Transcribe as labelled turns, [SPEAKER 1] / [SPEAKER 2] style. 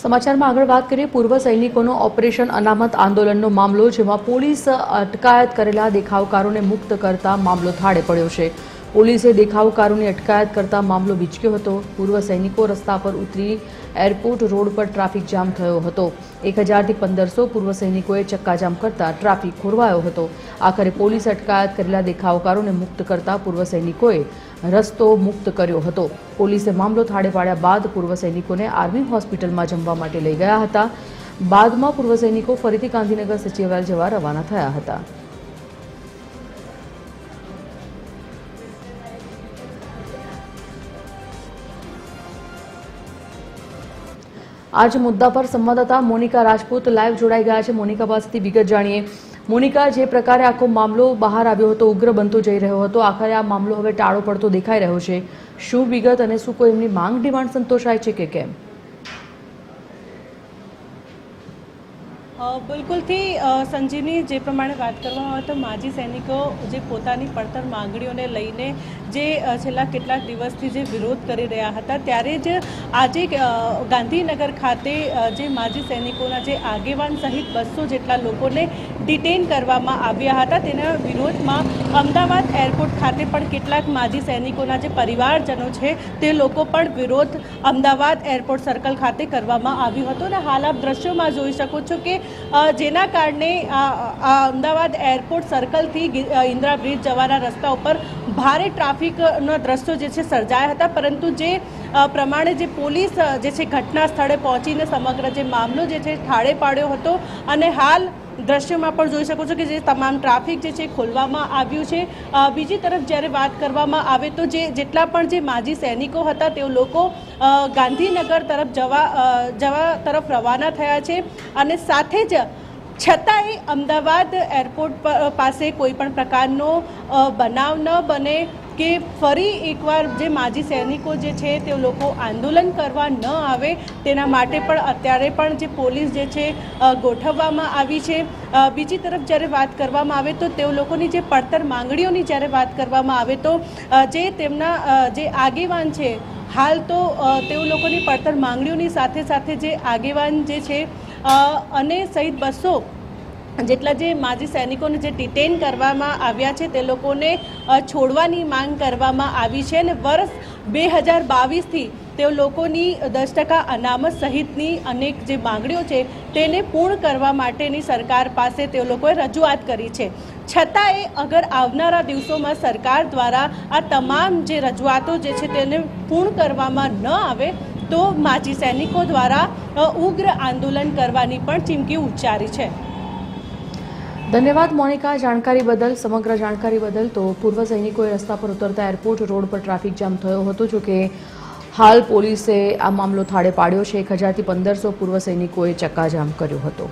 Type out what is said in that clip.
[SPEAKER 1] સમાચારમાં આગળ વાત કરીએ, પૂર્વ સૈનિકોનો ઓપરેશન અનામત આંદોલનનો મામલો, જેમાં પોલીસ અટકાયત કરેલા દેખાવકારોને મુક્ત કરતા મામલો થાળે પડ્યો છે. પોલીસે દેખાવકારોની અટકાયત કરતા મામલો વિચક્યો હતો. પૂર્વ સૈનિકો રસ્તા પર ઉતરી એરપોર્ટ રોડ પર ટ્રાફિક જામ થયો હતો. એક હજારથી પંદરસો પૂર્વ સૈનિકોએ ચક્કાજામ કરતા ટ્રાફિક ખોરવાયો હતો. આખરે પોલીસે અટકાયત કરેલા દેખાવકારોને મુક્ત કરતા પૂર્વ સૈનિકોએ રસ્તો મુક્ત કર્યો હતો. પોલીસે મામલો થાળે પાડ્યા બાદ પૂર્વ સૈનિકોને આર્મી હોસ્પિટલમાં જમવા માટે લઈ ગયા હતા. બાદમાં પૂર્વ સૈનિકો ફરીથી ગાંધીનગર સચિવાલય જવા રવાના થયા હતા. આજ મુદ્દા પર સંવાદદાતા મોનિકા રાજપૂત લાઈવ જોડાઈ ગયા છે. મોનિકા પાસેથી વિગત જાણીએ. મોનિકા, જે પ્રકારે આખો મામલો બહાર આવ્યો હતો, ઉગ્ર બનતો જઈ રહ્યો હતો, આખરે આ મામલો હવે ટાળો પડતો દેખાઈ રહ્યો છે. શું વિગત અને શું કોઈ એમની માંગ ડિમાન્ડ સંતોષાય છે કે કેમ?
[SPEAKER 2] બિલકુલથી સંજીવની જે પ્રમાણે વાત કરવામાં આવે તો માજી સૈનિકો જે પોતાની પડતર માંગણીઓને લઈને જે છેલ્લા કેટલાક દિવસથી જે વિરોધ કરી રહ્યા હતા, ત્યારે જ આજે ગાંધીનગર ખાતે જે માજી સૈનિકોના જે આગેવાન સહિત બસો જેટલા લોકોને ડિટેન કરવામાં આવ્યા હતા. તેના વિરોધમાં અમદાવાદ એરપોર્ટ ખાતે પણ કેટલાક માજી સૈનિકોના જે પરિવારજનો છે, તે લોકો પણ વિરોધ અમદાવાદ એરપોર્ટ સર્કલ ખાતે કરવામાં આવ્યો હતો. અને હાલ આપ દ્રશ્યોમાં જોઈ શકો છો કે જેના કારણે અમદાવાદ એરપોર્ટ સર્કલથી ઇન્દિરા બ્રિજ જવાના રસ્તા ઉપર ભારે ટ્રાફિકના દ્રશ્યો જે છે સર્જાયા હતા. પરંતુ જે પ્રમાણે જે પોલીસ જે છે ઘટના સ્થળે પહોંચીને સમગ્ર જે મામલો જે છે ઠાળે પાડ્યો હતો અને હાલ દ્રશ્યોમાં પણ જોઈ શકો છો કે જે તમામ ટ્રાફિક જે છે ખોલવામાં આવ્યું છે. બીજી તરફ જ્યારે વાત કરવામાં આવે તો જે જેટલા પણ જે માજી સૈનિકો હતા તેઓ લોકો ગાંધીનગર તરફ જવા જવા તરફ રવાના થયા છે અને સાથે જ છતાંય અમદાવાદ એરપોર્ટ પાસે કોઈ પણ પ્રકારનો બનાવ ન બને કે ફરી એકવાર જે માજી સૈનિકો જે છે તે લોકો આંદોલન કરવા ન આવે તેના માટે પણ અત્યારે પણ જે પોલીસ જે છે ગોઠવવામાં આવી છે. બીજી તરફ જ્યારે વાત કરવામાં આવે તો તેઓ લોકોની જે પડતર માંગણીઓની જ્યારે વાત કરવામાં આવે તો જે તેમના જે આગેવાન છે, હાલ તો તેઓ લોકોની પડતર માંગણીઓની સાથે સાથે જે આગેવાન જે છે અને સહિત બસો જેટલા જે માજી સૈનિકોને જે ડિટેન કરવામાં આવ્યા છે, તે લોકોને છોડવાની માંગ કરવામાં આવી છે અને વર્ષ બે હજાર બાવીસથી તેઓ લોકોની દસ ટકા અનામત સહિતની અનેક જે માંગણીઓ છે, તેને પૂર્ણ કરવા માટેની સરકાર પાસે તેઓ લોકોએ રજૂઆત કરી છે. છતાંય અગર આવનારા દિવસોમાં સરકાર દ્વારા આ તમામ જે રજૂઆતો જે છે, તેને પૂર્ણ કરવામાં ન આવે, તો માજી સૈનિકો દ્વારા ઉગ્ર આંદોલન કરવાની પણ ચીમકી ઉચ્ચારી છે.
[SPEAKER 1] ધન્યવાદ, મોનિકા. જાણકારી બદલ, સમગ્ર જાણકારી બદલ તો પૂર્વ સૈનિકોએ રસ્તા પર ઉતરતા એરપોર્ટ રોડ પર ટ્રાફિક જામ થયો હતો, જો કે હાલ પોલીસે આ મામલો થાળે પાડ્યો છે. એક હજારથી પંદરસો પૂર્વ સૈનિકોએ ચક્કાજામ કર્યો હતો.